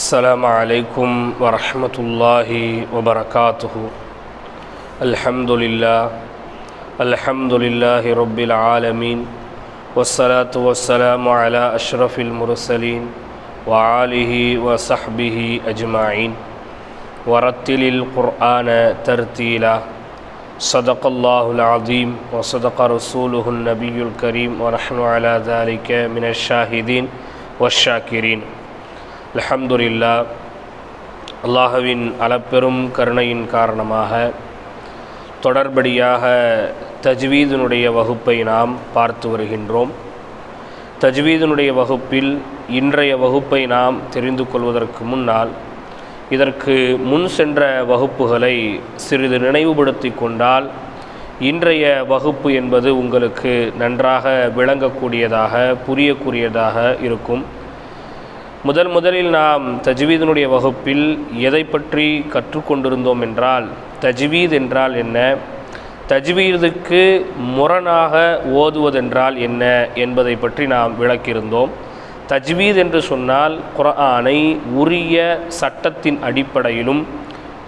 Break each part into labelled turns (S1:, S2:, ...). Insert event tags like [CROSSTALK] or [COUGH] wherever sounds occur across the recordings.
S1: السلام عليكم ورحمة الله وبركاته الحمد لله الحمد لله رب العالمين والصلاة والسلام على أشرف المرسلين وعاله وصحبه أجمعين ورتل القرآن ترتيلا صدق الله العظيم وصدق رسوله النبي الكريم ونحن على ذلك من الشاهدين والشاكرين அலமதுல்லா அல்லாஹுவின் அளப்பெரும் கருணையின் காரணமாக தொடர்படியாக தஜ்வீதனுடைய வகுப்பை நாம் பார்த்து வருகின்றோம் தஜ்வீதனுடைய வகுப்பில் இன்றைய வகுப்பை நாம் தெரிந்து கொள்வதற்கு முன்னால் இதற்கு முன் சென்ற வகுப்புகளை சிறிது நினைவுபடுத்தி கொண்டால் இன்றைய வகுப்பு என்பது உங்களுக்கு நன்றாக விளங்கக்கூடியதாக புரியக்கூடியதாக இருக்கும் முதல் முதலில் நாம் தஜ்வீதனுடைய வகுப்பில் எதை பற்றி கற்றுக்கொண்டிருந்தோம் என்றால் தஜ்வீத் என்றால் என்ன தஜ்வீதுக்கு முரணாக ஓதுவதென்றால் என்ன என்பதை பற்றி நாம் விளக்கியிருந்தோம் தஜ்வீத் என்று சொன்னால் குர்ஆனை உரிய சட்டத்தின் அடிப்படையிலும்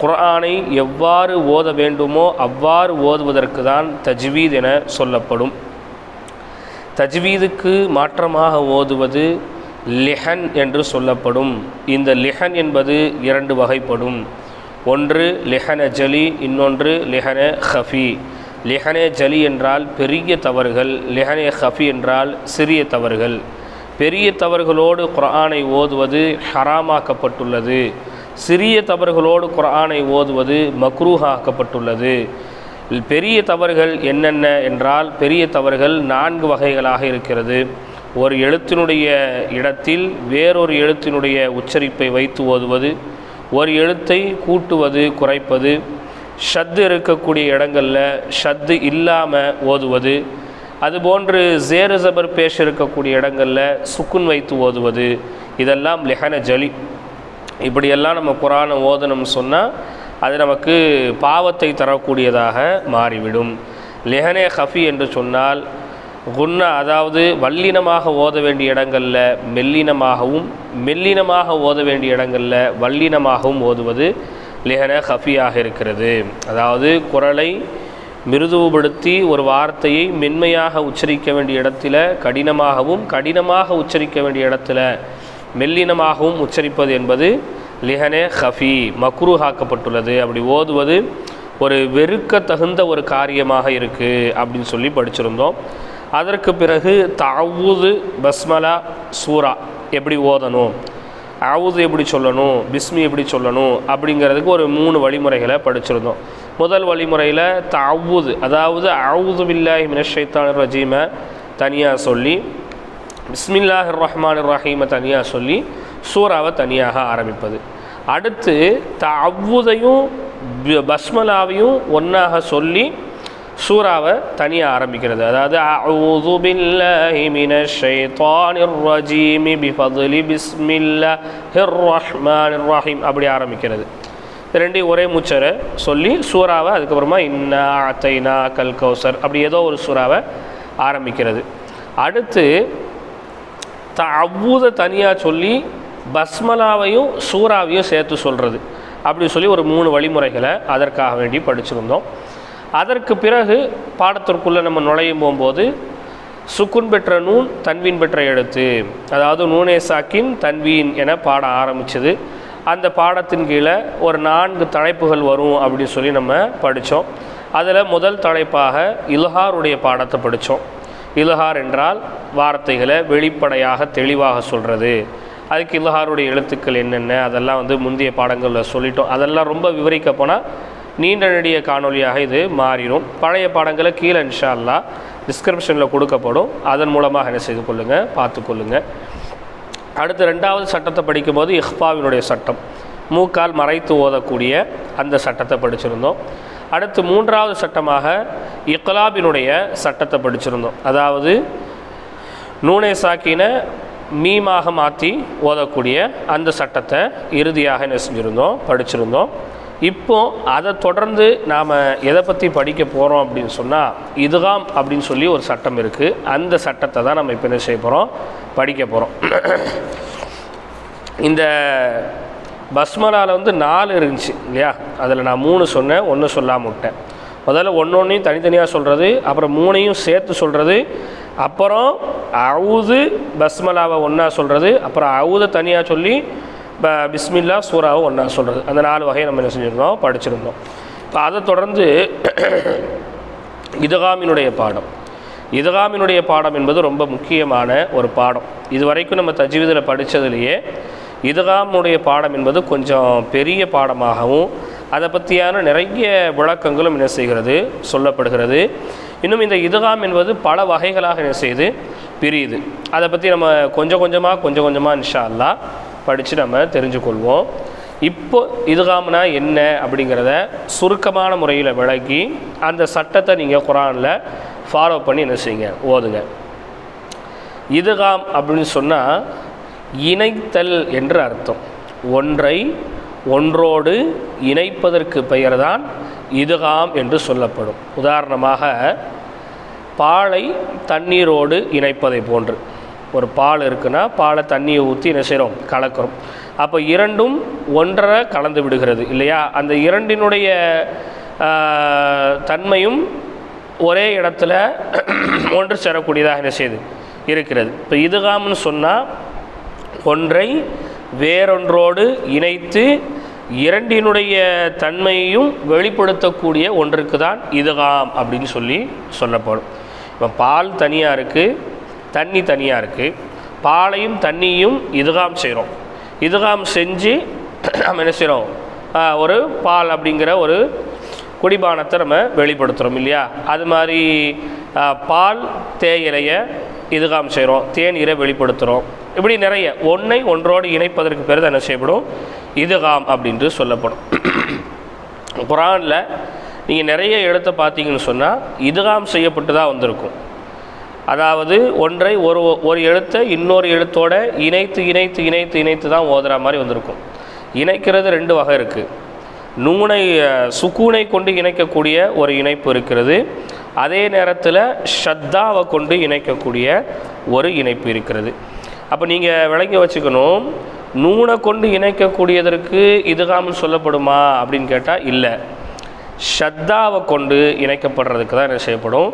S1: குர்ஆனை எவ்வாறு ஓத வேண்டுமோ அவ்வாறு ஓதுவதற்கு தான் தஜ்வீத் என சொல்லப்படும் தஜ்வீதுக்கு மாற்றமாக ஓதுவது லிஹன் என்று சொல்லப்படும் இந்த லிஹன் என்பது இரண்டு வகைப்படும் ஒன்று லிஹன ஜலி இன்னொன்று லிஹன ஹஃபி லிஹனே ஜலி என்றால் பெரிய தவறுகள் லிஹனே ஹஃபி என்றால் சிறிய தவறுகள் பெரிய தவறுகளோடு குரானை ஓதுவது ஹராமாக்கப்பட்டுள்ளது சிறிய தவறுகளோடு குரானை ஓதுவது மக்ரூஹாக்கப்பட்டுள்ளது பெரிய தவறுகள் என்னென்ன என்றால் பெரிய தவறுகள் நான்கு வகைகளாக இருக்கிறது ஒரு எழுத்தினுடைய இடத்தில் வேறொரு எழுத்தினுடைய உச்சரிப்பை வைத்து ஓதுவது ஒரு எழுத்தை கூட்டுவது குறைப்பது ஷத்து இருக்கக்கூடிய இடங்களில் ஷத்து இல்லாமல் ஓதுவது அதுபோன்று ஜேரு ஜபர் பேஷ் இருக்கக்கூடிய இடங்களில் சுக்குன் வைத்து ஓதுவது இதெல்லாம் லெஹன ஜலி இப்படியெல்லாம் நம்ம குரானை ஓதணும் சொன்னால் அது நமக்கு பாவத்தை தரக்கூடியதாக மாறிவிடும் லெஹனே ஹஃபி என்று சொன்னால் குன்ன அதாவது வல்லினமாக ஓத வேண்டிய இடங்களில் மெல்லினமாகவும் மெல்லினமாக ஓத வேண்டிய இடங்களில் வல்லினமாகவும் ஓதுவது லிஹன ஹஃபியாக இருக்கிறது அதாவது குரலை மிருதுவுபடுத்தி ஒரு வார்த்தையை மென்மையாக உச்சரிக்க வேண்டிய இடத்துல கடினமாகவும் கடினமாக உச்சரிக்க வேண்டிய இடத்துல மெல்லினமாகவும் உச்சரிப்பது என்பது லிஹனே ஹஃபி ஆக்கப்பட்டுள்ளது அப்படி ஓதுவது ஒரு வெறுக்க தகுந்த ஒரு காரியமாக இருக்குது அப்படின்னு சொல்லி படிச்சிருந்தோம் அதற்கு பிறகு தவுது பஸ்மலா சூரா எப்படி ஓதணும் அவுது எப்படி சொல்லணும் பிஸ்மி எப்படி சொல்லணும் அப்படிங்கிறதுக்கு ஒரு மூணு வழிமுறைகளை படிச்சிருந்தோம் முதல் வழிமுறையில் தவுது அதாவது அவுது பில்லாஹி மினஷைத்தான் ரஜீமை தனியாக சொல்லி பிஸ்மில்லாஹ் ரஹ்மான் ரஹீமை தனியாக சொல்லி சூறாவை தனியாக ஆரம்பிப்பது அடுத்து த அவ்வுதையும் பஸ்மலாவையும் ஒன்றாக சொல்லி சூறாவை தனியாக ஆரம்பிக்கிறது அதாவது அவுது பில்லாஹி மினஷ் ஷைத்தானிர் ரஜீம் பிஃபதுலி பிஸ்மில்லாஹிர் ரஹ்மானிர் ரஹீம் அப்படி ஆரம்பிக்கிறது ரெண்டையும் ஒரே மூச்சர் சொல்லி சூறாவை அதுக்கப்புறமா இன்னா அத்தைனா கல் கௌசர் அப்படி ஏதோ ஒரு சூறாவை ஆரம்பிக்கிறது அடுத்து த அவ்வூத தனியாக சொல்லி பஸ்மலாவையும் சூறாவையும் சேர்த்து சொல்கிறது அப்படி சொல்லி ஒரு மூணு வழிமுறைகளை அதற்காக வேண்டி படிச்சிருந்தோம் அதற்கு பிறகு பாடத்திற்குள்ளே நம்ம நுழையும் போகும்போது சுக்குன் பெற்ற நூன் தன்வீன் பெற்ற எழுத்து அதாவது நூனே சாக்கின் தன்வீன் என பாட ஆரம்பித்தது அந்த பாடத்தின் கீழே ஒரு நான்கு தலைப்புகள் வரும் அப்படின்னு சொல்லி நம்ம படித்தோம் அதில் முதல் தலைப்பாக இல்ஹாருடைய பாடத்தை படித்தோம் இல்ஹார் என்றால் வார்த்தைகளை வெளிப்படையாக தெளிவாக சொல்கிறது அதுக்கு இல்ஹாருடைய எழுத்துக்கள் என்னென்ன அதெல்லாம் வந்து முந்தைய பாடங்களில் சொல்லிட்டோம் அதெல்லாம் ரொம்ப விவரிக்க போனால் நீண்ட நெடிய காணொலியாக இது மாறிடும் பழைய பாடங்களை கீழே இன்ஷால்லா டிஸ்கிரிப்ஷனில் கொடுக்கப்படும் அதன் மூலமாக என்ன செய்து கொள்ளுங்கள் பார்த்துக்கொள்ளுங்கள் அடுத்து ரெண்டாவது சட்டத்தை படிக்கும்போது இஹ்பாவினுடைய சட்டம் மூக்கால் மறைத்து ஓதக்கூடிய அந்த சட்டத்தை படிச்சிருந்தோம் அடுத்து மூன்றாவது சட்டமாக இக்லாபினுடைய சட்டத்தை படிச்சிருந்தோம் அதாவது நூனை சாக்கின மீமாக மாற்றி ஓதக்கூடிய அந்த சட்டத்தை இறுதியாக என்ன செஞ்சுருந்தோம் படிச்சிருந்தோம் இப்போ அதை தொடர்ந்து நாம் எதை பற்றி படிக்க போகிறோம் அப்படின்னு சொன்னால் இதுகாம் அப்படின்னு சொல்லி ஒரு சட்டம் இருக்குது அந்த சட்டத்தை தான் நம்ம இப்போ என்ன செய்ய போகிறோம் படிக்க போகிறோம் இந்த பஸ்மலாவில் வந்து நாலு இருந்துச்சு இல்லையா அதில் நான் மூணு சொன்னேன் ஒன்று சொல்லாமல் விட்டேன் முதல்ல ஒன்று ஒன்றையும் தனித்தனியாக சொல்கிறது அப்புறம் மூணையும் சேர்த்து சொல்கிறது அப்புறம் அவுது பஸ்மலாவை ஒன்றா சொல்கிறது அப்புறம் அவுதை தனியாக சொல்லி இப்போ பிஸ்மில்லா சூறாவும் ஒன்றா சொல்கிறது அந்த நாலு வகையை நம்ம என்ன செஞ்சுருந்தோம் படிச்சிருந்தோம் இப்போ அதை தொடர்ந்து [CLEARS THROAT] இதுகாமினுடைய பாடம் இதுகாமினுடைய பாடம் என்பது ரொம்ப முக்கியமான ஒரு பாடம் இது வரைக்கும் நம்ம தஜீவிதில் படித்ததுலேயே இதுகாமுடைய பாடம் என்பது கொஞ்சம் பெரிய பாடமாகவும் அதை பற்றியான நிறைய விளக்கங்களும் என்ன செய்கிறது சொல்லப்படுகிறது இன்னும் இந்த இதுகாம் என்பது பல வகைகளாக என்ன செய்யுது பிரியுது அதை பற்றி நம்ம கொஞ்சம் கொஞ்சமாக கொஞ்சம் கொஞ்சமாக இன்ஷா அல்லா படித்து நம்ம தெரிஞ்சுக்கொள்வோம் இப்போ இதுகாமனா என்ன அப்படிங்கிறத சுருக்கமான முறையில் விளக்கி அந்த சட்டத்தை நீங்கள் குரானில் ஃபாலோ பண்ணி என்ன செய்யுங்க ஓதுங்க இதுகாம் அப்படின்னு சொன்னால் இணைத்தல் என்று அர்த்தம் ஒன்றை ஒன்றோடு இணைப்பதற்கு பெயர்தான் இதுகாம் என்று சொல்லப்படும் உதாரணமாக பாலை தண்ணீரோடு இணைப்பதை போன்று ஒரு பால் இருக்குன்னா பாலை தண்ணியை ஊற்றி என்ன செய்கிறோம் கலக்கிறோம் அப்போ இரண்டும் ஒன்றரை கலந்து விடுகிறது இல்லையா அந்த இரண்டினுடைய தன்மையும் ஒரே இடத்துல [CLEARS THROAT] ஒன்று சேரக்கூடியதாக என்ன செய்யுது இருக்கிறது இப்போ இதுகாம்னு சொன்னால் ஒன்றை வேறொன்றோடு இணைத்து இரண்டினுடைய தன்மையையும் வெளிப்படுத்தக்கூடிய ஒன்றுக்கு தான் இதுகாம் அப்படின்னு சொல்லி சொல்லப்படும் இப்போ பால் தனியாக இருக்குது தண்ணி தனியாக இருக்குது பாலையும் தண்ணியும் இதுகாம் செய்கிறோம் இதுகாம் செஞ்சு நம்ம என்ன செய்கிறோம் ஒரு பால் அப்படிங்கிற ஒரு குடிபானத்தை நம்ம வெளிப்படுத்துகிறோம் இல்லையா அது மாதிரி பால் தேயிலைய இதுகாம் செய்கிறோம் தேநீரை வெளிப்படுத்துகிறோம் இப்படி நிறைய ஒன்றை ஒன்றோடு இணைப்பதற்கு பிறகு என்ன செய்யப்படும் இதுகாம் அப்படின்ட்டு சொல்லப்படும் குரானில் நீங்கள் நிறைய இடத்த பார்த்தீங்கன்னு சொன்னால் இதுகாம் செய்யப்பட்டு தான் வந்திருக்கும் அதாவது ஒன்றை ஒரு ஒரு எழுத்தை இன்னொரு எழுத்தோட இணைத்து இணைத்து இணைத்து இணைத்து தான் ஓதுகிற மாதிரி வந்திருக்கும் இணைக்கிறது ரெண்டு வகை இருக்குது நூனை சுக்கூனை கொண்டு இணைக்கக்கூடிய ஒரு இணைப்பு இருக்கிறது அதே நேரத்தில் ஷத்தாவை கொண்டு இணைக்கக்கூடிய ஒரு இணைப்பு இருக்கிறது அப்போ நீங்கள் விளங்கி வச்சுக்கணும் நூனை கொண்டு இணைக்கக்கூடியதற்கு இதுகாமல் சொல்லப்படுமா அப்படின்னு கேட்டால் இல்லை ஷத்தாவை கொண்டு இணைக்கப்படுறதுக்கு தான் என்ன செய்யப்படும்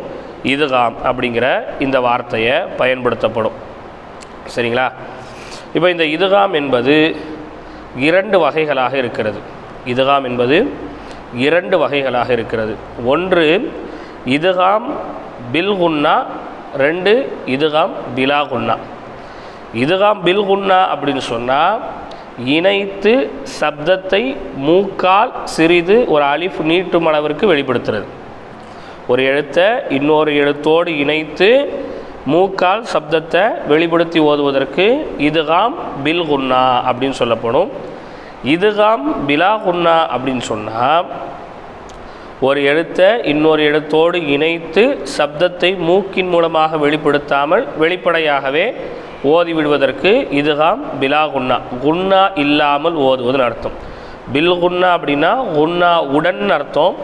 S1: இதுகாம் அப்படிங்கிற இந்த வார்த்தையை பயன்படுத்தப்படும் சரிங்களா இப்போ இந்த இதுகாம் என்பது இரண்டு வகைகளாக இருக்கிறது இதுகாம் என்பது இரண்டு வகைகளாக இருக்கிறது ஒன்று இதுகாம் பில்குன்னா ரெண்டு இதுகாம் பிலாகுன்னா இதுகாம் பில்குன்னா அப்படின்னு சொன்னால் இணைத்து சப்தத்தை மூக்கால் சிறிது ஒரு அழிப்பு நீட்டும் அளவிற்கு வெளிப்படுத்துறது ஒரு எழுத்தை இன்னொரு எழுத்தோடு இணைத்து மூக்கால் சப்தத்தை வெளிப்படுத்தி ஓதுவதற்கு இதுகாம் பில் குன்னா அப்படின்னு சொல்லப்படும் இதுகாம் பிலா குன்னா அப்படின்னு சொன்னால் ஒரு எழுத்தை இன்னொரு எழுத்தோடு இணைத்து சப்தத்தை மூக்கின் மூலமாக வெளிப்படுத்தாமல் வெளிப்படையாகவே ஓதி விடுவதற்கு இதுகாம் பிலா குன்னா குன்னா இல்லாமல் ஓதுவதுன்னு அர்த்தம் பில் குன்னா அப்படின்னா குன்னா உடன் அர்த்தம்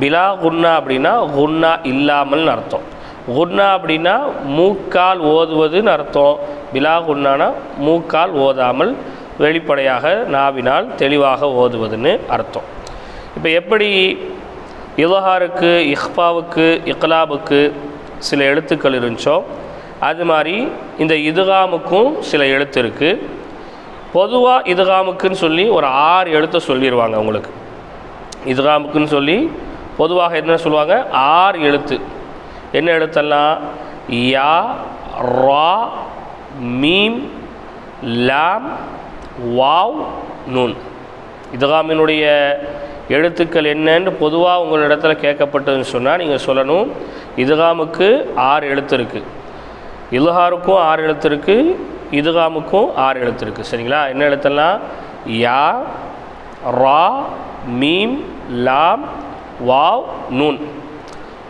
S1: பிலா குன்னா அப்படின்னா குன்னா இல்லாமல்னு அர்த்தம் குன்னா அப்படின்னா மூக்கால் ஓதுவதுன்னு அர்த்தம் பிலா குன்னானா மூக்கால் ஓதாமல் வெளிப்படையாக நாவினால் தெளிவாக ஓதுவதுன்னு அர்த்தம் இப்போ எப்படி இவஹாருக்கு இஹ்பாவுக்கு இக்லாபுக்கு சில எழுத்துக்கள் இருந்துச்சோ அது மாதிரி இந்த இதுகாமுக்கும் சில எழுத்து இருக்குது பொதுவாக இதுகாமுக்குன்னு சொல்லி ஒரு ஆறு எழுத்தை சொல்லிடுவாங்க உங்களுக்கு இதுகாமுக்குன்னு சொல்லி பொதுவாக என்ன சொல்லுவாங்க ஆறு எழுத்து என்ன எழுத்தெல்லாம் யா ரா மீம் லாம் வாவ் நூன் இதுகாமினுடைய எழுத்துக்கள் என்னன்னு பொதுவாக உங்களிடத்தில் கேட்கப்பட்டதுன்னு சொன்னால் நீங்கள் சொல்லணும் இதுகாமுக்கு ஆறு எழுத்து இருக்குது இதுகாருக்கும் ஆறு எழுத்து இருக்குது இதுகாமுக்கும் ஆறு எழுத்து இருக்குது சரிங்களா என்ன எழுத்தெல்லாம் யா ரா மீம் லாம் வாவ் நூன்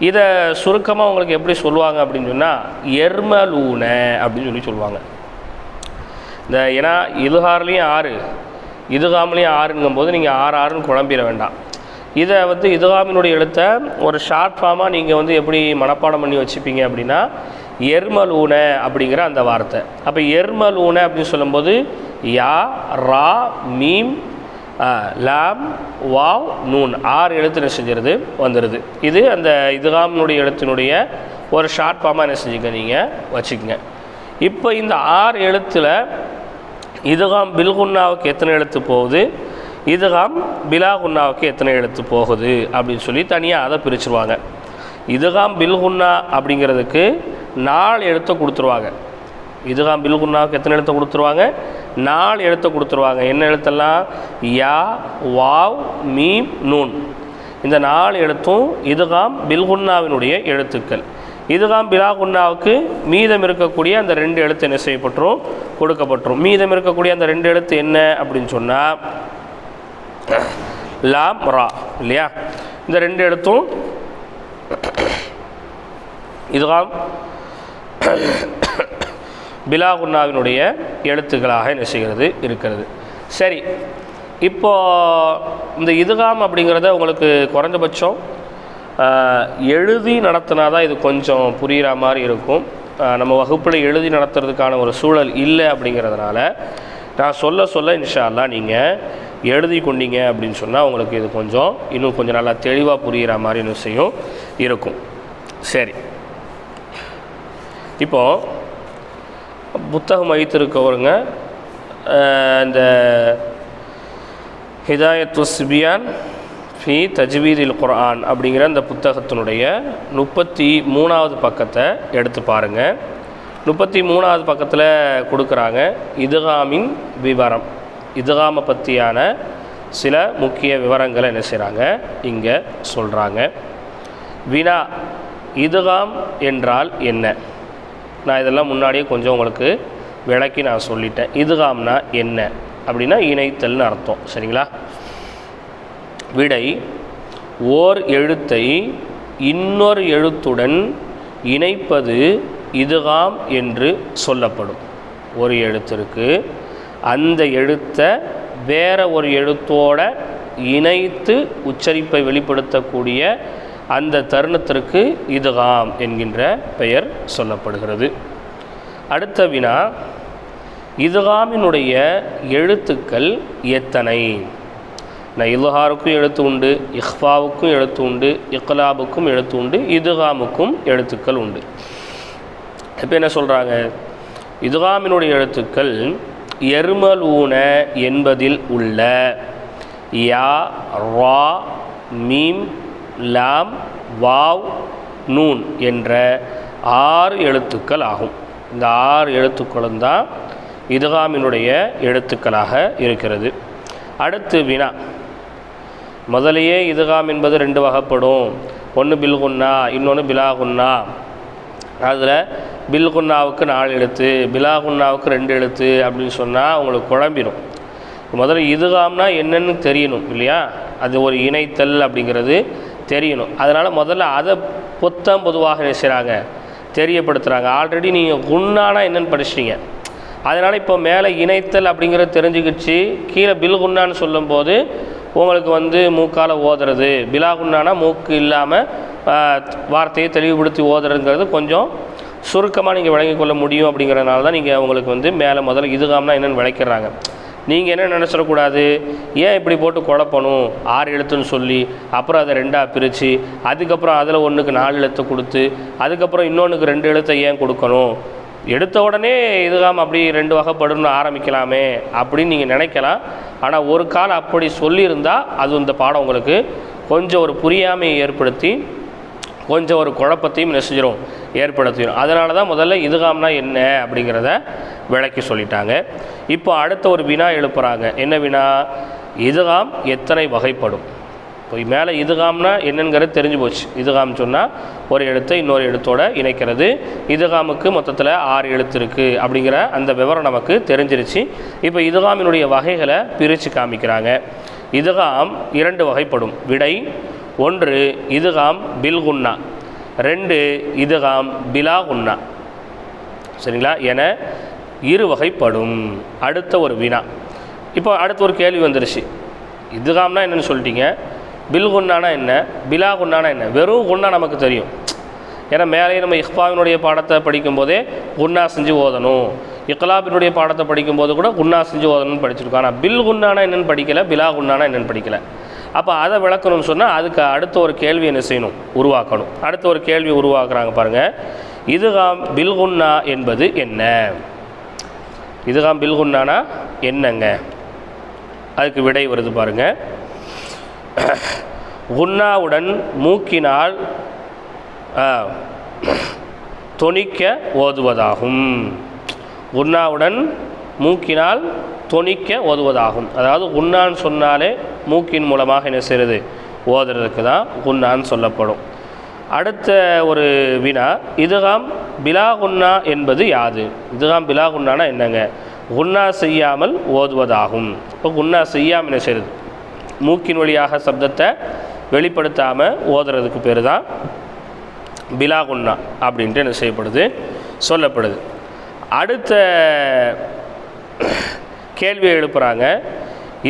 S1: இதை சுருக்கமாக உங்களுக்கு எப்படி சொல்லுவாங்க அப்படின்னு சொன்னால் எர்மலூன அப்படின்னு சொல்லி சொல்லுவாங்க இந்த ஏன்னா இதுகார்லேயும் ஆறு இதுகாமிலையும் ஆறுங்கும் போது நீங்கள் ஆறு ஆறுன்னு குழம்பிட வேண்டாம் இதை வந்து இதுகாமினுடைய எழுத்தை ஒரு ஷார்ட் ஃபார்மாக நீங்கள் வந்து எப்படி மனப்பாடம் பண்ணி வச்சுப்பீங்க அப்படின்னா எர்மலூன அப்படிங்கிற அந்த வார்த்தை அப்போ எர்மலூன அப்படின்னு சொல்லும்போது யா ரா மீம் லாம் வாவ் நூன் ஆறு எழுத்து என்ன செஞ்சுருது வந்துடுது இது அந்த இதுகாமனுடைய எழுத்தினுடைய ஒரு ஷார்ட் ஃபார்மாக என்ன செஞ்சுக்க நீங்கள் வச்சுக்கோங்க இப்போ இந்த ஆறு எழுத்தில் இதுகாம் பில்குன்னாவுக்கு எத்தனை எழுத்து போகுது இதுகாம் பிலாகுன்னாவுக்கு எத்தனை எழுத்து போகுது அப்படின்னு சொல்லி தனியாக அதை பிரிச்சுருவாங்க இதுகாம் பில்குன்னா அப்படிங்கிறதுக்கு நாலு எழுத்தை கொடுத்துருவாங்க இதுகாம் பில்குன்னாவுக்கு எத்தனை எழுத்த கொடுத்துருவாங்க நாலு எழுத்த கொடுத்துருவாங்க என்ன எழுத்தெல்லாம் யா வாவ் மீம் நூன் இந்த நாலு எழுத்தும் இதுகாம் பில்குன்னாவினுடைய எழுத்துக்கள் இதுகாம் பிலாகுன்னாவுக்கு மீதம் இருக்கக்கூடிய அந்த ரெண்டு எழுத்து என்ன செய்யப்பட்டுரும் கொடுக்கப்பட்டுரும் மீதம் இருக்கக்கூடிய அந்த ரெண்டு எழுத்து என்ன அப்படின்னு சொன்னால் லாம் ரா இல்லையா இந்த ரெண்டு எழுத்தும் இதுகாம் பிலாகுன்னாவினுடைய எழுத்துக்களாக என்ன செய்கிறது இருக்கிறது சரி இப்போது இந்த இதுகாம் அப்படிங்கிறத உங்களுக்கு குறைஞ்சபட்சம் எழுதி நடத்தினா தான் இது கொஞ்சம் புரிகிற மாதிரி இருக்கும் நம்ம வகுப்பில் எழுதி நடத்துறதுக்கான ஒரு சூழல் இல்லை அப்படிங்கிறதுனால நான் சொல்ல சொல்ல இன்ஷால்லாம் நீங்கள் எழுதி கொண்டீங்க அப்படின்னு சொன்னால் உங்களுக்கு இது கொஞ்சம் இன்னும் கொஞ்சம் நல்லா தெளிவாக புரிகிற மாதிரி விஷயம் இருக்கும் சரி இப்போது புத்தகம் வைத்திருக்கவருங்க இந்த ஹிதாயத்து சிபியான் ஃபி இல் குரான் அப்படிங்கிற அந்த புத்தகத்தினுடைய முப்பத்தி மூணாவது பக்கத்தை எடுத்து பாருங்கள் முப்பத்தி மூணாவது பக்கத்தில் கொடுக்குறாங்க இதுகாமின் விவரம் இதுகாமை பற்றியான சில முக்கிய விவரங்களை என்ன செய்கிறாங்க இங்கே சொல்கிறாங்க வினா இதுகாம் என்றால் என்ன நான் இதெல்லாம் முன்னாடியே கொஞ்சம் உங்களுக்கு விளக்கி நான் சொல்லிட்டேன் இதுகாம்னா என்ன அப்படின்னா இணைத்தல்னு அர்த்தம் சரிங்களா விடை ஓர் எழுத்தை இன்னொரு எழுத்துடன் இணைப்பது இதுகாம் என்று சொல்லப்படும் ஒரு எழுத்திற்கு அந்த எழுத்தை வேற ஒரு எழுத்தோட இணைத்து உச்சரிப்பை வெளிப்படுத்தக்கூடிய அந்த தருணத்திற்கு இதுகாம் என்கின்ற பெயர் சொல்லப்படுகிறது அடுத்த வினா இதுகாமினுடைய எழுத்துக்கள் எத்தனை நான் இதுஹாருக்கும் எழுத்து உண்டு இஹ்ஃபாவுக்கும் எழுத்து உண்டு இக்லாபுக்கும் எழுத்து உண்டு இதுகாமுக்கும் எழுத்துக்கள் உண்டு இப்போ என்ன சொல்கிறாங்க இதுகாமினுடைய எழுத்துக்கள் எருமல் ஊன என்பதில் உள்ள யா ரா மீம் லாம் வாவ் நூன் என்ற ஆறு எழுத்துக்கள் ஆகும் இந்த ஆறு எழுத்துக்களும் தான் இதுகாமினுடைய எழுத்துக்களாக இருக்கிறது அடுத்து வினா முதலையே இதுகாம் என்பது ரெண்டு வகைப்படும் ஒன்று பில்குன்னா இன்னொன்று பிலாகுன்னா அதில் பில்குன்னாவுக்கு நாலு எழுத்து பிலாகுன்னாவுக்கு ரெண்டு எழுத்து அப்படின்னு சொன்னால் அவங்களுக்கு குழம்பிடும் முதல்ல இதுகாம்னா என்னென்னு தெரியணும் இல்லையா அது ஒரு இணைத்தல் அப்படிங்கிறது தெரியணும் அதனால் முதல்ல அதை பொத்தம் பொதுவாக நினைச்சுறாங்க தெரியப்படுத்துகிறாங்க ஆல்ரெடி நீங்கள் குன்னானா என்னென்னு படிச்சிட்டீங்க அதனால் இப்போ மேலே இணைத்தல் அப்படிங்கிறத தெரிஞ்சுக்கிச்சு கீழே பில் குண்ணான்னு சொல்லும்போது உங்களுக்கு வந்து மூக்கால் ஓதுறது பிலா குன்னானா மூக்கு இல்லாமல் வார்த்தையை தெளிவுபடுத்தி ஓதுறதுங்கிறது கொஞ்சம் சுருக்கமாக நீங்கள் விளங்கிக் கொள்ள முடியும் அப்படிங்கிறதுனால தான் நீங்கள் உங்களுக்கு வந்து மேலே முதல்ல இதுகாமனா என்னென்னு விளைக்கிறாங்க நீங்கள் என்ன நினச்சிடக்கூடாது ஏன் இப்படி போட்டு குழப்பணும் ஆறு எழுத்துன்னு சொல்லி அப்புறம் அதை ரெண்டாக பிரித்து அதுக்கப்புறம் அதில் ஒன்றுக்கு நாலு எழுத்து கொடுத்து அதுக்கப்புறம் இன்னொன்றுக்கு ரெண்டு எழுத்தை ஏன் கொடுக்கணும் எடுத்த உடனே இதுகாம் அப்படி ரெண்டு வகைப்படணும்னு ஆரம்பிக்கலாமே அப்படின்னு நீங்கள் நினைக்கலாம் ஆனால் ஒரு காலம் அப்படி சொல்லியிருந்தால் அது இந்த பாடம் உங்களுக்கு கொஞ்சம் ஒரு புரியாமையை ஏற்படுத்தி கொஞ்சம் ஒரு குழப்பத்தையும் நெசிஞ்சிரும் ஏற்படுத்திடும் அதனால தான் முதல்ல இதுகாம்னா என்ன அப்படிங்கிறத விளக்கி சொல்லிட்டாங்க இப்போ அடுத்த ஒரு வினா எழுப்புகிறாங்க என்ன வினா இதுகாம் எத்தனை வகைப்படும் இப்போ மேலே இதுகாம்னா என்னங்கிறது தெரிஞ்சு போச்சு இதுகாம் சொன்னால் ஒரு எழுத்தை இன்னொரு எழுத்தோடு இணைக்கிறது இதுகாமுக்கு மொத்தத்தில் ஆறு எழுத்து இருக்குது அப்படிங்கிற அந்த விவரம் நமக்கு தெரிஞ்சிருச்சு இப்போ இதுகாமினுடைய வகைகளை பிரித்து காமிக்கிறாங்க இதுகாம் இரண்டு வகைப்படும் விடை ஒன்று இதுகாம் பில்குன்னா ரெண்டு இதுகாம் பிலா உன்னா சரிங்களா என இரு வகைப்படும் அடுத்த ஒரு வினா இப்போ அடுத்த ஒரு கேள்வி வந்துருச்சு இதுகாம்னா என்னென்னு சொல்லிட்டீங்க பில் குண்டானா என்ன பிலா குண்டானா என்ன வெறும் குண்டா நமக்கு தெரியும் ஏன்னா மேலே நம்ம இஹ்பாவினுடைய பாடத்தை படிக்கும்போதே குன்னா செஞ்சு ஓதணும் இக்லாபினுடைய பாடத்தை படிக்கும்போது கூட குன்னா செஞ்சு ஓதணும்னு படிச்சிருக்கோம் ஆனால் பில் குண்டானா என்னென்னு படிக்கலை பிலா குண்டானா என்னென்னு படிக்கலை அப்போ அதை விளக்கணும்னு சொன்னால் அதுக்கு அடுத்த ஒரு கேள்வி என்ன செய்யணும் உருவாக்கணும் அடுத்த ஒரு கேள்வி உருவாக்குறாங்க பாருங்கள் இதுகாம் பில்குன்னா என்பது என்ன இதுதான் பில்குன்னானா என்னங்க அதுக்கு விடை வருது பாருங்க குன்னாவுடன் மூக்கினால் தொனிக்க ஓதுவதாகும் குன்னாவுடன் மூக்கினால் தொனிக்க ஓதுவதாகும் அதாவது குன்னான்னு சொன்னாலே மூக்கின் மூலமாக என்ன செய்கிறது ஓதுறதுக்கு தான் குன்னான்னு சொல்லப்படும் அடுத்த ஒரு வினா இதுகாம் பிலாகுன்னா என்பது யாது இதுதான் பிலாகுன்னானா என்னங்க குன்னா செய்யாமல் ஓதுவதாகும் இப்போ குன்னா செய்யாமல் என்ன செய்யுது மூக்கின் வழியாக சப்தத்தை வெளிப்படுத்தாமல் ஓதுறதுக்கு பேர் தான் பிலாகுன்னா அப்படின்ட்டு என்ன செய்யப்படுது சொல்லப்படுது அடுத்த கேள்வியை எழுப்புகிறாங்க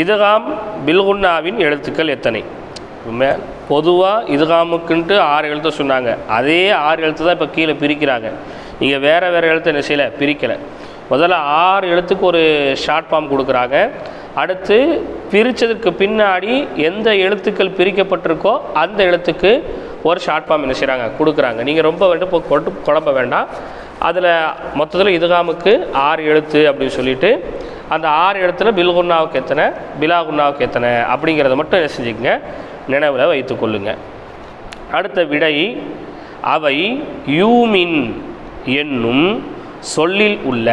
S1: இதுதான் பில்குன்னாவின் எழுத்துக்கள் எத்தனை மே பொதுவாக இதுகாமுக்குன்ட்டு ஆறு எழுத்து சொன்னாங்க அதே ஆறு எழுத்து தான் இப்போ கீழே பிரிக்கிறாங்க இங்கே வேறு வேறு எழுத்து என்ன செய்யலை பிரிக்கலை முதல்ல ஆறு எழுத்துக்கு ஒரு ஷார்ட் ஃபார்ம் கொடுக்குறாங்க அடுத்து பிரித்ததுக்கு பின்னாடி எந்த எழுத்துக்கள் பிரிக்கப்பட்டிருக்கோ அந்த எழுத்துக்கு ஒரு ஷார்ட் ஃபார்ம் என்ன செய்கிறாங்க கொடுக்குறாங்க நீங்கள் ரொம்ப வந்துட்டு இப்போ கொட்டு குழம்ப வேண்டாம் அதில் மொத்தத்தில் இதுகாமுக்கு ஆறு எழுத்து அப்படின்னு சொல்லிட்டு அந்த ஆறு எழுத்துல பில்குன்னாவுக்கு எத்தனை பிலாகுன்னாவுக்கு எத்தனை அப்படிங்கிறத மட்டும் என்ன செஞ்சுக்கங்க நினைவில் வைத்து கொள்ளுங்கள் அடுத்த விடை அவை யூமின் என்னும் சொல்லில் உள்ள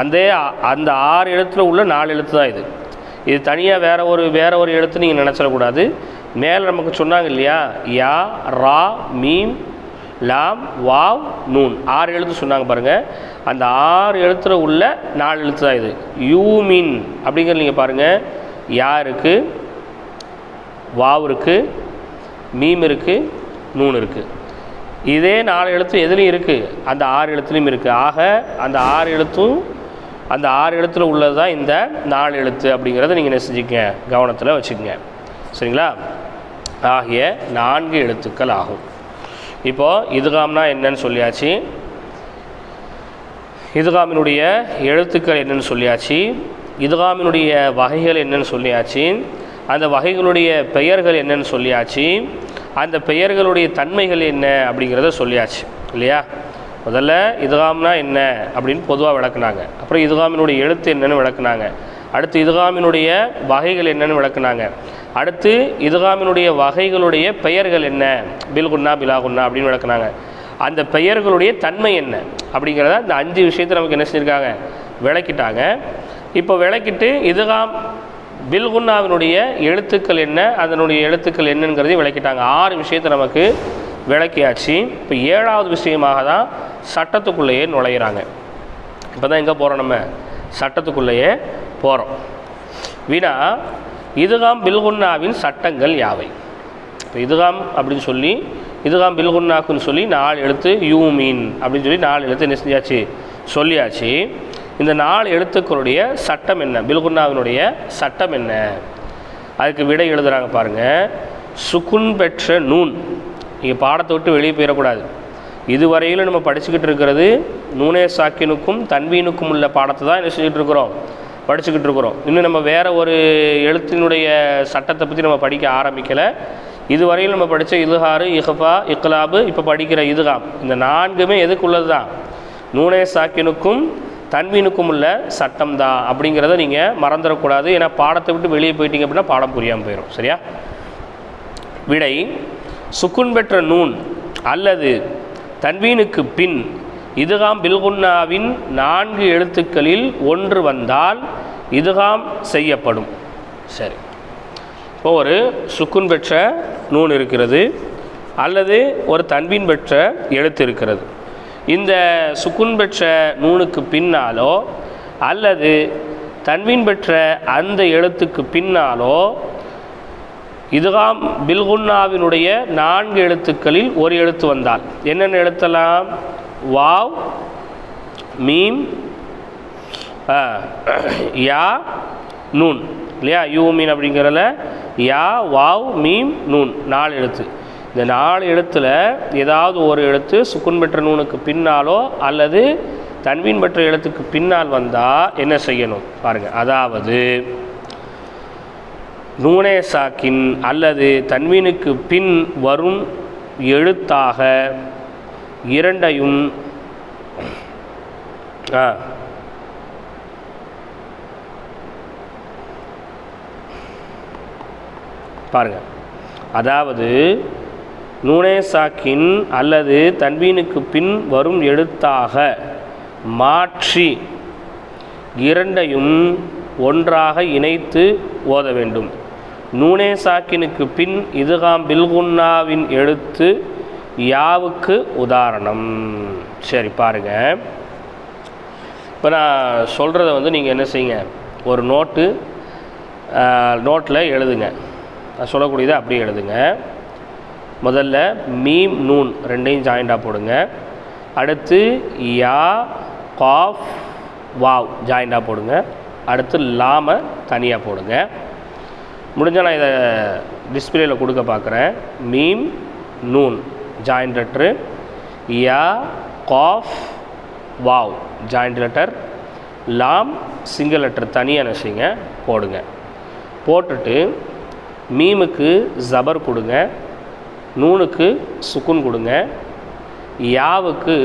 S1: அந்த அந்த ஆறு எழுத்தில் உள்ள நாலு எழுத்து தான் இது இது தனியாக வேறு ஒரு வேறு ஒரு எழுத்து நீங்கள் நினச்சிடக்கூடாது மேலே நமக்கு சொன்னாங்க இல்லையா யா ரா மீம் லாம் வாவ் நூன் ஆறு எழுத்து சொன்னாங்க பாருங்கள் அந்த ஆறு எழுத்தில் உள்ள நாலு எழுத்து தான் இது யூமின் அப்படிங்கிறது நீங்கள் பாருங்கள் யாருக்கு வாவ் இருக்குது மீம் இருக்குது நூன் இருக்குது இதே நாலு எழுத்தும் எதுலேயும் இருக்குது அந்த ஆறு எழுத்துலையும் இருக்குது ஆக அந்த ஆறு எழுத்தும் அந்த ஆறு எழுத்தில் உள்ளது தான் இந்த நாலு எழுத்து அப்படிங்கிறத நீங்கள் நெசிஞ்சிக்க கவனத்தில் வச்சுக்கோங்க சரிங்களா ஆகிய நான்கு எழுத்துக்கள் ஆகும் இப்போது இதுகாம்னா என்னன்னு சொல்லியாச்சு இதுகாமினுடைய எழுத்துக்கள் என்னன்னு சொல்லியாச்சு இதுகாமினுடைய வகைகள் என்னென்னு சொல்லியாச்சு அந்த வகைகளுடைய பெயர்கள் என்னன்னு சொல்லியாச்சு அந்த பெயர்களுடைய தன்மைகள் என்ன அப்படிங்கிறத சொல்லியாச்சு இல்லையா முதல்ல இதுகாம்னா என்ன அப்படின்னு பொதுவாக விளக்குனாங்க அப்புறம் இதுகாமினுடைய எழுத்து என்னன்னு விளக்குனாங்க அடுத்து இதுகாமினுடைய வகைகள் என்னன்னு விளக்குனாங்க அடுத்து இதுகாமினுடைய வகைகளுடைய பெயர்கள் என்ன பில்குன்னா பிலாகுன்னா அப்படின்னு விளக்குனாங்க அந்த பெயர்களுடைய தன்மை என்ன அப்படிங்கிறத இந்த அஞ்சு விஷயத்தை நமக்கு என்ன செஞ்சுருக்காங்க விளக்கிட்டாங்க இப்போ விளக்கிட்டு இதுகாம் பில்குன்னாவினுடைய எழுத்துக்கள் என்ன அதனுடைய எழுத்துக்கள் என்னங்கிறதையும் விளக்கிட்டாங்க ஆறு விஷயத்தை நமக்கு விளக்கியாச்சு இப்போ ஏழாவது விஷயமாக தான் சட்டத்துக்குள்ளேயே நுழையிறாங்க இப்போ தான் எங்கே போகிறோம் நம்ம சட்டத்துக்குள்ளேயே போகிறோம் வீணா இதுகாம் பில்குன்னாவின் சட்டங்கள் யாவை இப்போ இதுகாம் அப்படின்னு சொல்லி இதுகாம் பில்குன்னாக்குன்னு சொல்லி நாலு எழுத்து யூ மீன் அப்படின்னு சொல்லி நாலு எழுத்து என்ன செஞ்சாச்சு சொல்லியாச்சு இந்த நாலு எழுத்துக்களுடைய சட்டம் என்ன பில்குன்னாவினுடைய சட்டம் என்ன அதுக்கு விடை எழுதுகிறாங்க பாருங்கள் சுக்குன் பெற்ற நூன் நீங்கள் பாடத்தை விட்டு வெளியே போயிடக்கூடாது இதுவரையிலும் நம்ம படிச்சுக்கிட்டு இருக்கிறது நூனே சாக்கினுக்கும் தன்வீனுக்கும் உள்ள பாடத்தை தான் என்ன இருக்கிறோம் படிச்சுக்கிட்டு இருக்கிறோம் இன்னும் நம்ம வேறு ஒரு எழுத்தினுடைய சட்டத்தை பற்றி நம்ம படிக்க ஆரம்பிக்கலை இதுவரையில் நம்ம படித்த இதுஹாறு இஹஃபா இக்லாபு இப்போ படிக்கிற இதுகாம் இந்த நான்குமே எதுக்குள்ளது தான் நூனே சாக்கினுக்கும் தன்வீனுக்கும் உள்ள சட்டம் தான் அப்படிங்கிறத நீங்கள் மறந்துடக்கூடாது ஏன்னா பாடத்தை விட்டு வெளியே போயிட்டீங்க அப்படின்னா பாடம் புரியாமல் போயிடும் சரியா விடை சுக்குன் பெற்ற நூன் அல்லது தன்வீனுக்கு பின் இதுகாம் பில்குன்னாவின் நான்கு எழுத்துக்களில் ஒன்று வந்தால் இதுகாம் செய்யப்படும் சரி இப்போ ஒரு சுக்குன் பெற்ற நூன் இருக்கிறது அல்லது ஒரு தன்வீன் பெற்ற எழுத்து இருக்கிறது இந்த சுக்குன் பெற்ற நூனுக்கு பின்னாலோ அல்லது தன்வீன் பெற்ற அந்த எழுத்துக்கு பின்னாலோ இதுகாம் பில்குன்னாவினுடைய நான்கு எழுத்துக்களில் ஒரு எழுத்து வந்தால் என்னென்ன எழுத்தலாம் வாவ் மீம் யா நூன் இல்லையா யூ மீன் அப்படிங்கிறதுல யா வாவ் மீம் நூன் நாலு எழுத்து இந்த நாலு எழுத்தில் ஏதாவது ஒரு எழுத்து சுக்குன் பெற்ற நூனுக்கு பின்னாலோ அல்லது தன்வீன் பெற்ற எழுத்துக்கு பின்னால் வந்தால் என்ன செய்யணும் பாருங்கள் அதாவது நூனே சாக்கின் அல்லது தன்வீனுக்கு பின் வரும் எழுத்தாக இரண்டையும் ஆ பாருங்கள் அதாவது நூனே சாக்கின் அல்லது தன்வீனுக்கு பின் வரும் எழுத்தாக மாற்றி இரண்டையும் ஒன்றாக இணைத்து ஓத வேண்டும் நூனே சாக்கினுக்கு பின் இதுகாம் பில்குன்னாவின் எழுத்து யாவுக்கு உதாரணம் சரி பாருங்க இப்போ நான் சொல்கிறத வந்து நீங்கள் என்ன செய்யுங்க ஒரு நோட்டு நோட்டில் எழுதுங்க நான் சொல்லக்கூடியதை அப்படியே எழுதுங்க முதல்ல மீம் நூன் ரெண்டையும் ஜாயிண்டாக போடுங்க அடுத்து யா காஃப் வாவ் ஜாயிண்டாக போடுங்க அடுத்து லாமை தனியாக போடுங்க முடிஞ்சால் நான் இதை டிஸ்பிளேல கொடுக்க பார்க்குறேன் மீம் நூன் ஜாயிண்ட் லெட்ரு யா காஃப் வாவ் ஜாயிண்ட் லெட்டர் லாம் சிங்கிள் லெட்டர் தனியாக நினச்சிங்க போடுங்க போட்டுட்டு மீமுக்கு ஜபர் கொடுங்க நூனுக்கு சுக்குன் கொடுங்க யாவுக்கு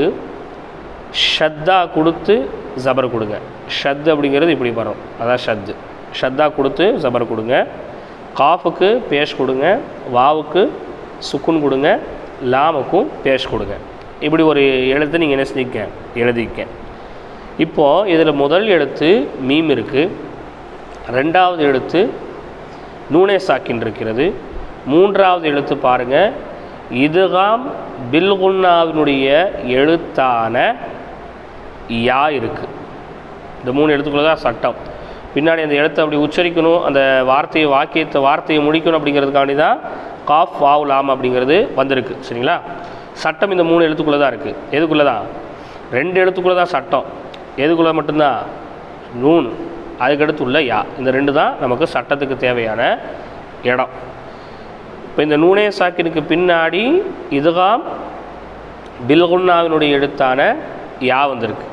S1: ஷத்தா கொடுத்து ஜபர் கொடுங்க ஷத் அப்படிங்கிறது இப்படி வரும் அதான் ஷத்து ஷத்தா கொடுத்து ஜபர் கொடுங்க காஃபுக்கு பேஷ் கொடுங்க வாவுக்கு சுக்குன் கொடுங்க லாமுக்கும் பேஷ் கொடுங்க இப்படி ஒரு எழுத்து நீங்கள் என்ன செஞ்சிக்க எழுதிக்க இப்போது இதில் முதல் எழுத்து மீம் இருக்குது ரெண்டாவது எழுத்து நூனே சாக்கின் இருக்கிறது மூன்றாவது எழுத்து பாருங்க இதுகாம் பில்குன்னாவினுடைய எழுத்தான யா இருக்குது இந்த மூணு எழுத்துக்குள்ள தான் சட்டம் பின்னாடி அந்த எழுத்தை அப்படி உச்சரிக்கணும் அந்த வார்த்தையை வாக்கியத்தை வார்த்தையை முடிக்கணும் அப்படிங்கிறதுக்காண்டி தான் காஃப் வாவ் லாம் அப்படிங்கிறது வந்திருக்கு சரிங்களா சட்டம் இந்த மூணு எழுத்துக்குள்ளே தான் இருக்குது எதுக்குள்ளே தான் ரெண்டு எழுத்துக்குள்ளே தான் சட்டம் எதுக்குள்ளே மட்டும்தான் நூன் அதுக்கடுத்து உள்ள யா இந்த ரெண்டு தான் நமக்கு சட்டத்துக்கு தேவையான இடம் இப்போ இந்த நூனே சாக்கினுக்கு பின்னாடி இதுகாம் பில்குன்னாவினுடைய எழுத்தான யா வந்திருக்கு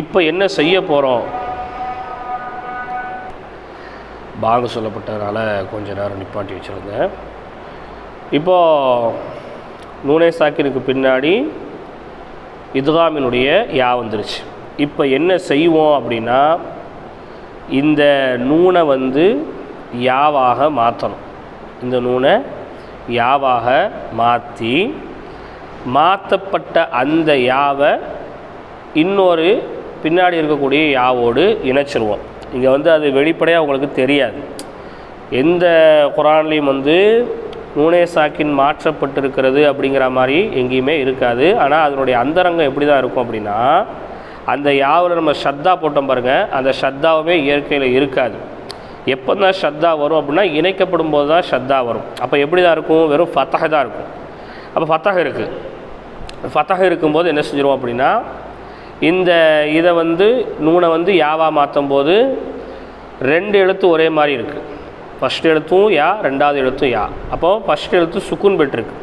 S1: இப்போ என்ன செய்ய போகிறோம் பாங்க சொல்லப்பட்டதுனால கொஞ்ச நேரம் நிப்பாட்டி வச்சுருந்தேன் இப்போது நூனே சாக்கினுக்கு பின்னாடி இதுகாமினுடைய யா வந்துருச்சு இப்போ என்ன செய்வோம் அப்படின்னா இந்த நூனை வந்து யாவாக மாற்றணும் இந்த நூனை யாவாக மாற்றி மாற்றப்பட்ட அந்த யாவை இன்னொரு பின்னாடி இருக்கக்கூடிய யாவோடு இணைச்சிருவோம் இங்கே வந்து அது வெளிப்படையாக உங்களுக்கு தெரியாது எந்த குரான்லேயும் வந்து நூனே சாக்கின் மாற்றப்பட்டிருக்கிறது அப்படிங்கிற மாதிரி எங்கேயுமே இருக்காது ஆனால் அதனுடைய அந்தரங்கம் எப்படி தான் இருக்கும் அப்படின்னா அந்த யாவில் நம்ம ஷத்தா போட்டோம் பாருங்கள் அந்த ஷத்தாவுமே இயற்கையில் இருக்காது எப்போ தான் ஷத்தா வரும் அப்படின்னா இணைக்கப்படும் போது தான் ஷர்தா வரும் அப்போ எப்படி தான் இருக்கும் வெறும் ஃபத்தஹ் தான் இருக்கும் அப்போ ஃபத்தகை இருக்குது ஃபத்தகை இருக்கும்போது என்ன செஞ்சிடும் அப்படின்னா இந்த இதை வந்து நூனை வந்து யாவாக மாற்றும் போது ரெண்டு எழுத்து ஒரே மாதிரி இருக்குது ஃபஸ்ட் எழுத்தும் யா ரெண்டாவது எழுத்தும் யா அப்போது ஃபஸ்ட் எழுத்து சுக்குன் பெற்றிருக்கு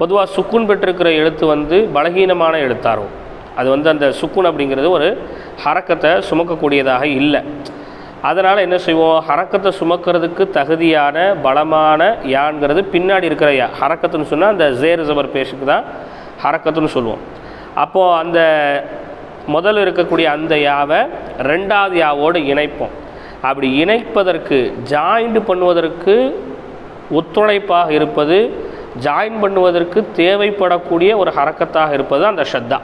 S1: பொதுவாக சுக்குன் பெற்றிருக்கிற எழுத்து வந்து பலகீனமான எழுத்தாகும் அது வந்து அந்த சுக்குன் அப்படிங்கிறது ஒரு ஹரக்கத்தை சுமக்கக்கூடியதாக இல்லை அதனால் என்ன செய்வோம் ஹரக்கத்தை சுமக்கிறதுக்கு தகுதியான பலமான யான்கிறது பின்னாடி இருக்கிற யா ஹரக்கத்துன்னு சொன்னால் அந்த ஜேர் ஜபர் பேஷுக்கு தான் ஹரக்கத்துன்னு சொல்லுவோம் அப்போது அந்த முதல் இருக்கக்கூடிய அந்த யாவை ரெண்டாவது யாவோடு இணைப்போம் அப்படி இணைப்பதற்கு ஜாயிண்ட் பண்ணுவதற்கு ஒத்துழைப்பாக இருப்பது ஜாயின் பண்ணுவதற்கு தேவைப்படக்கூடிய ஒரு ஹரக்கத்தாக இருப்பது அந்த ஷத்தா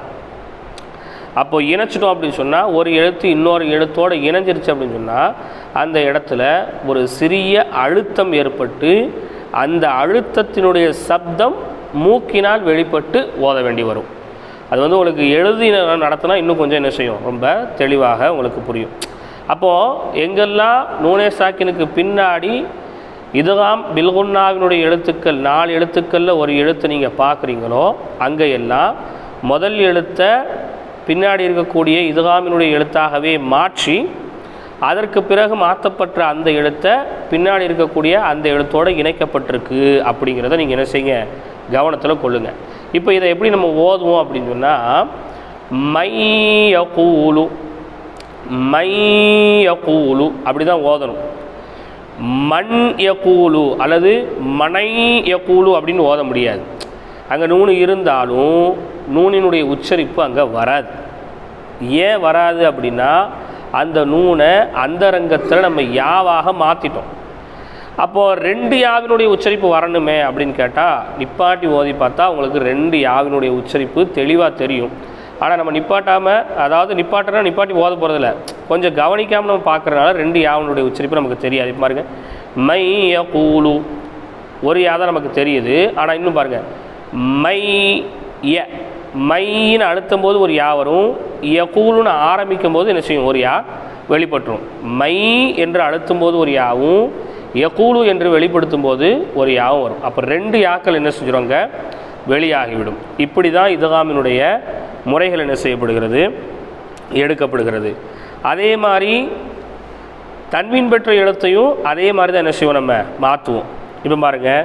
S1: அப்போ இணைச்சிட்டோம் அப்படின்னு சொன்னால் ஒரு எழுத்து இன்னொரு எழுத்தோடு இணைஞ்சிருச்சு அப்படின்னு சொன்னால் அந்த இடத்துல ஒரு சிறிய அழுத்தம் ஏற்பட்டு அந்த அழுத்தத்தினுடைய சப்தம் மூக்கினால் வெளிப்பட்டு ஓத வேண்டி வரும் அது வந்து உங்களுக்கு எழுதி நடத்தினா இன்னும் கொஞ்சம் என்ன செய்யும் ரொம்ப தெளிவாக உங்களுக்கு புரியும் அப்போது எங்கெல்லாம் நூனே சாக்கினுக்கு பின்னாடி இதுதான் பில்குன்னாவினுடைய எழுத்துக்கள் நாலு எழுத்துக்களில் ஒரு எழுத்தை நீங்கள் பார்க்குறீங்களோ அங்கே எல்லாம் முதல் எழுத்தை பின்னாடி இருக்கக்கூடிய இதுகாமினுடைய எழுத்தாகவே மாற்றி அதற்கு பிறகு மாற்றப்பட்ட அந்த எழுத்தை பின்னாடி இருக்கக்கூடிய அந்த எழுத்தோடு இணைக்கப்பட்டிருக்கு அப்படிங்கிறத நீங்கள் என்ன செய்யுங்க கவனத்தில் கொள்ளுங்கள் இப்போ இதை எப்படி நம்ம ஓதுவோம் அப்படின்னு சொன்னால் மையகூலு மையகூலு அப்படி தான் ஓதணும் மண் யக்கூலு அல்லது மனை யக்கூலு அப்படின்னு ஓத முடியாது அங்கே நூணு இருந்தாலும் நூனினுடைய உச்சரிப்பு அங்கே வராது ஏன் வராது அப்படின்னா அந்த நூனை அந்த ரங்கத்தில் நம்ம யாவாக மாற்றிட்டோம் அப்போது ரெண்டு யாவினுடைய உச்சரிப்பு வரணுமே அப்படின்னு கேட்டால் நிப்பாட்டி ஓதி பார்த்தா உங்களுக்கு ரெண்டு யாவினுடைய உச்சரிப்பு தெளிவாக தெரியும் ஆனால் நம்ம நிப்பாட்டாமல் அதாவது நிப்பாட்டினா நிப்பாட்டி ஓத போகிறதில்ல கொஞ்சம் கவனிக்காமல் நம்ம பார்க்குறதுனால ரெண்டு யாவினுடைய உச்சரிப்பு நமக்கு தெரியாது இப்போ பாருங்கள் மைய கூலு ஒரு யாதான் நமக்கு தெரியுது ஆனால் இன்னும் பாருங்கள் மை ய மைன்னு அழுத்தும் போது ஒரு யா வரும் யகூலுன்னு ஆரம்பிக்கும் போது என்ன செய்யும் ஒரு யா வெளிப்பட்டுரும் மை என்று அழுத்தும் போது ஒரு யாவும் யகூலு என்று வெளிப்படுத்தும் போது ஒரு யாவும் வரும் அப்போ ரெண்டு யாக்கள் என்ன செஞ்சிருவாங்க வெளியாகிவிடும் இப்படி தான் இதுகாமினுடைய முறைகள் என்ன செய்யப்படுகிறது எடுக்கப்படுகிறது அதே மாதிரி தன்மீன் பெற்ற இடத்தையும் அதே மாதிரி தான் என்ன செய்வோம் நம்ம மாற்றுவோம் இப்போ பாருங்கள்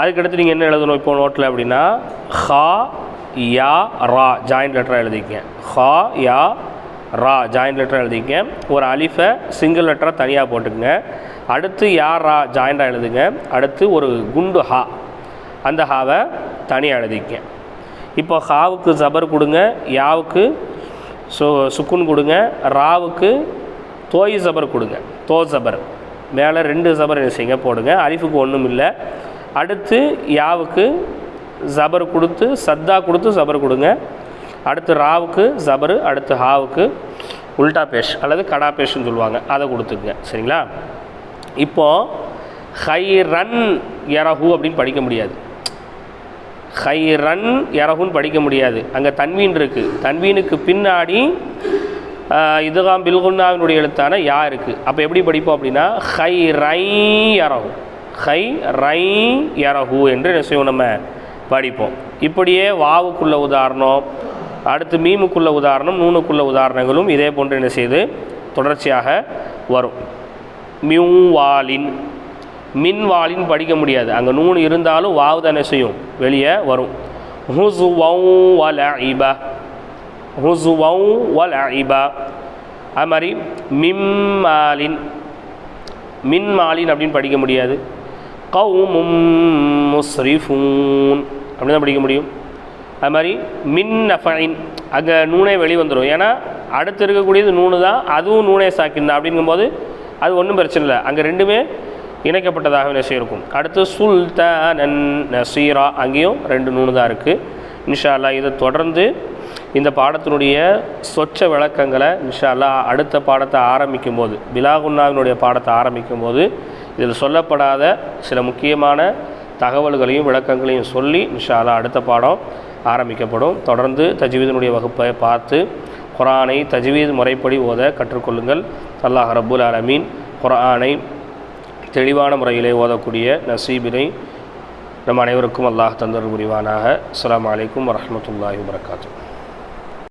S1: அதுக்கடுத்து நீங்கள் என்ன எழுதணும் இப்போ நோட்டில் அப்படின்னா ஹா யா ரா ஜாயிண்ட் லெட்டராக எழுதிக்கங்க ஹா யா ரா ஜாயிண்ட் லெட்டராக எழுதிங்க ஒரு அலிஃபை சிங்கிள் லெட்டராக தனியாக போட்டுக்கங்க அடுத்து யா ரா ஜாயின்டாக எழுதுங்க அடுத்து ஒரு குண்டு ஹா அந்த ஹாவை தனியாக எழுதிக்கேன் இப்போ ஹாவுக்கு ஜபர் கொடுங்க யாவுக்கு சு சுக்குன் கொடுங்க ராவுக்கு தோய் ஜபர் கொடுங்க தோ ஜபர் மேலே ரெண்டு ஜபர் என்ன செய்யுங்க போடுங்க அலிஃபுக்கு ஒன்றும் இல்லை அடுத்து யாவுக்கு ஜபர் கொடுத்து சத்தா கொடுத்து ஜபர் கொடுங்க அடுத்து ராவுக்கு ஜபரு அடுத்து ஹாவுக்கு உல்டா பேஷ் அல்லது கடா பேஷ்னு சொல்லுவாங்க அதை கொடுத்துக்குங்க சரிங்களா இப்போது ஹை ரன் எரஹு அப்படின்னு படிக்க முடியாது ஹை ரன் எரஹுன்னு படிக்க முடியாது அங்கே தன்வீன் இருக்குது தன்வீனுக்கு பின்னாடி இதுகாம் பில்குன்னாவினுடைய எழுத்தான யா இருக்குது அப்போ எப்படி படிப்போம் அப்படின்னா ஹை ரை எரஹு ஹை ரை யரஹு என்று என்ன செய்வோம் நம்ம படிப்போம் இப்படியே வாவுக்குள்ள உதாரணம் அடுத்து மீமுக்குள்ள உதாரணம் நூனுக்குள்ள உதாரணங்களும் இதே போன்று என்ன செய்து தொடர்ச்சியாக வரும் மியூவாலின் மின்வாலின் படிக்க முடியாது அங்கே நூன் இருந்தாலும் வாவு தானே செய்யும் வெளியே வரும் அது மாதிரி மிம்மாலின் மின்மாலின் அப்படின்னு படிக்க முடியாது கவுமும் முஸ்ரிஃபூன் அப்படி தான் படிக்க முடியும் அது மாதிரி மின் அஃபைன் அங்கே நூனே வெளி வந்துடும் ஏன்னா அடுத்து இருக்கக்கூடியது நூனு தான் அதுவும் நூனே சாக்கின் அப்படிங்கும்போது அது ஒன்றும் பிரச்சனை இல்லை அங்கே ரெண்டுமே இணைக்கப்பட்டதாக நெசை இருக்கும் அடுத்து சுல்தானன் நசீரா அங்கேயும் ரெண்டு நூனு தான் இருக்குது இன்ஷா அல்லா இதை தொடர்ந்து இந்த பாடத்தினுடைய சொச்ச விளக்கங்களை மிஷாலா அடுத்த பாடத்தை ஆரம்பிக்கும் போது பிலாகுன்னாவினுடைய பாடத்தை ஆரம்பிக்கும் போது இதில் சொல்லப்படாத சில முக்கியமான தகவல்களையும் விளக்கங்களையும் சொல்லி மிஷாலா அடுத்த பாடம் ஆரம்பிக்கப்படும் தொடர்ந்து தஜ்வீதனுடைய வகுப்பை பார்த்து குரானை தஜ்வீத் முறைப்படி ஓத கற்றுக்கொள்ளுங்கள் அல்லாஹ் ரபுல் அலமீன் குரானை தெளிவான முறையிலே ஓதக்கூடிய நசீபினை நம் அனைவருக்கும் அல்லாஹ் தந்தர் புரிவானாக அஸ்லாம் வலைக்கம் வரமத்துல்லாஹி வரகாத்தூ